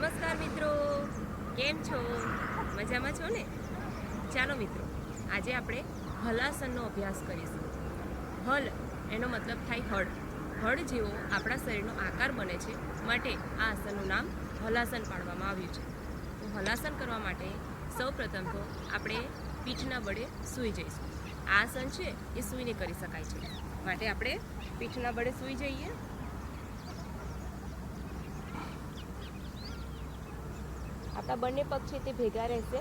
નમસ્કાર મિત્રો. કેમ છો? મજામાં છો ને? ચાલો મિત્રો, આજે આપણે હલાસનનો અભ્યાસ કરીશું. હલ, એનો મતલબ થાય હળ. હળ જેવો આપણા શરીરનો આકાર બને છે, માટે આ આસનનું નામ હલાસન પાડવામાં આવ્યું છે. તો હલાસન કરવા માટે સૌપ્રથમ તો આપણે પીઠના બળે સૂઈ જઈશું. આ આસન છે, એ સૂઈને કરી શકાય છે. માટે આપણે પીઠના બળે સૂઈ જઈએ. આપણા બંને પગ છે તે ભેગા રહેશે.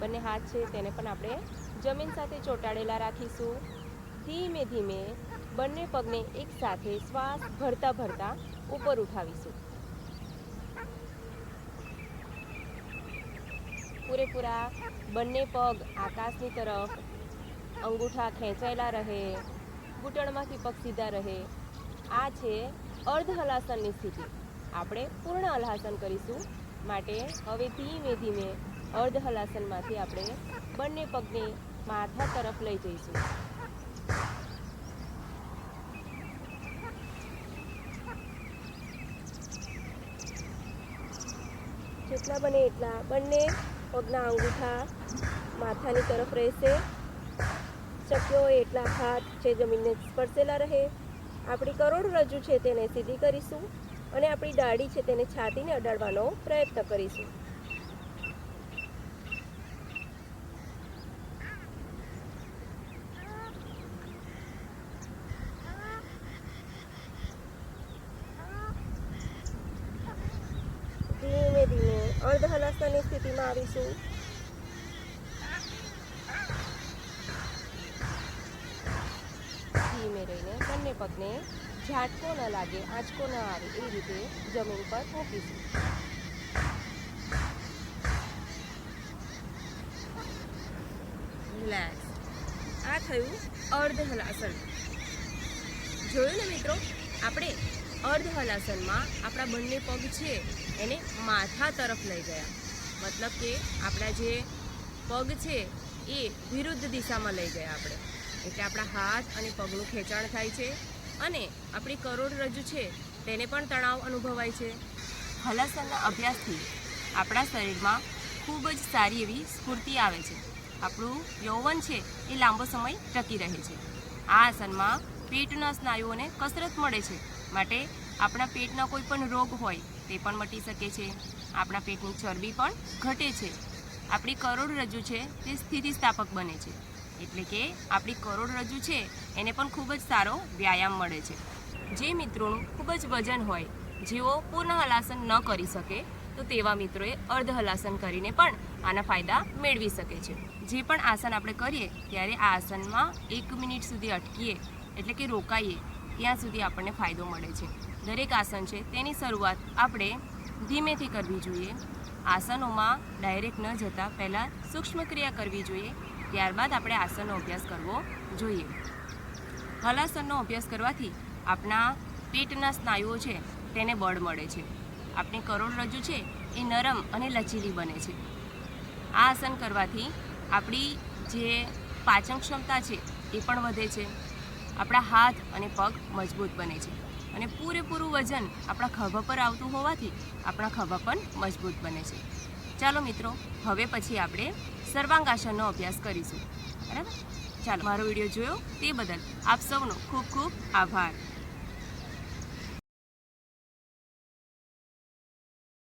બંને હાથ છે તેને પણ આપણે જમીન સાથે ચોંટાડેલા રાખીશું. ધીમે ધીમે બંને પગને એક સાથે શ્વાસ ભરતા ભરતા ઉપર ઉઠાવીશું. પૂરેપૂરા બંને પગ આકાશની તરફ અંગૂઠા ખેંચાયેલા રહે ઘૂંટણમાંથી પગ સીધા રહે. આ છે અર્ધ હલાસનની સ્થિતિ. આપણે પૂર્ણ હલાસન કરીશું. માટે હવે ધીમે ધીમે અર્ધ હલાસનમાંથી આપણે બંને પગને માથા તરફ લઈ જઈશું. જેટલા બને એટલા બંને પગના અંગૂઠા માથાની તરફ રહેશે. શક્ય હોય એટલા હાથ જે જમીનને સ્પર્શેલા રહે. આપણી કરોડરજ્જુ છે તેને સીધી કરીશું. અને આપણી દાઢી છે તેને છાતીને અડાડવાનો પ્રયત્ન કરીશું. ધીમે ધીમે અર્ધ હલાસનની સ્થિતિમાં આવીશું. ધીમે રહીને બંને પગને ઝાટકો ન લાગે, આંચકો ન આવે, એ રીતે જમીન પર મૂકીશું. રિલેક્સ આ થયું અર્ધ હલાસન જોયું ને મિત્રો? આપણે અર્ધ હલાસનમાં આપણા બંને પગ છે, એને માથા તરફ લઈ ગયા. મતલબ કે આપણા જે પગ છે, એ વિરુદ્ધ દિશામાં લઈ ગયા આપણે. એટલે આપણા હાથ અને પગનું ખેંચાણ થાય છે. અને આપણી કરોડરજ્જુ છે, તેને પણ તણાવ અનુભવાય છે. હલાસનના અભ્યાસથી આપણા શરીરમાં ખૂબ જ સારી એવી સ્ફૂર્તિ આવે છે. આપણું યૌવન છે એ લાંબો સમય ટકી રહે છે. આ આસનમાં પેટના સ્નાયુઓને કસરત મળે છે. માટે આપણા પેટના કોઈ પણ રોગ હોય, તે પણ મટી શકે છે. આપણા પેટની ચરબી પણ ઘટે છે. આપણી કરોડરજ્જુ છે, તે સ્થિતિસ્થાપક બને છે. એટલે કે આપણી કરોડરજ્જુ છે, એને પણ ખૂબ જ સારો વ્યાયામ મળે છે. જે મિત્રોનું ખૂબ જ વજન હોય, જેઓ પૂર્ણ હલાસન ન કરી શકે, તો તેવા મિત્રોએ અર્ધ હલાસન કરીને પણ આના ફાયદા મેળવી શકે છે. જે પણ આસન આપણે કરીએ, ત્યારે આ આસનમાં એક મિનિટ સુધી અટકીએ, એટલે કે રોકાઈએ, ત્યાં સુધી આપણને ફાયદો મળે છે. દરેક આસન છે, તેની શરૂઆત આપણે ધીમેથી કરવી જોઈએ. આસનોમાં ડાયરેક્ટ ન જતાં પહેલાં સૂક્ષ્મ ક્રિયા કરવી જોઈએ ત્યારબાદ આપણે આસનનો અભ્યાસ કરવો જોઈએ. હલાસનનો અભ્યાસ કરવાથી આપણા પેટના સ્નાયુઓ છે તેને બળ મળે છે. આપણી કરોડરજ્જુ છે એ નરમ અને લચીલી બને છે. આ આસન કરવાથી આપણી જે પાચન ક્ષમતા છે એ પણ વધે છે. આપણા હાથ અને પગ મજબૂત બને છે. અને પૂરેપૂરું વજન આપણા ખભા પર આવતું હોવાથી આપણા ખભા પણ મજબૂત બને છે. ચાલો મિત્રો, હવે પછી આપણે સર્વાંગાસનનો અભ્યાસ કરીશું. બરાબર? ચાલો, મારો વીડિયો જોયો તે બદલ આપ સૌનો ખૂબ ખૂબ આભાર.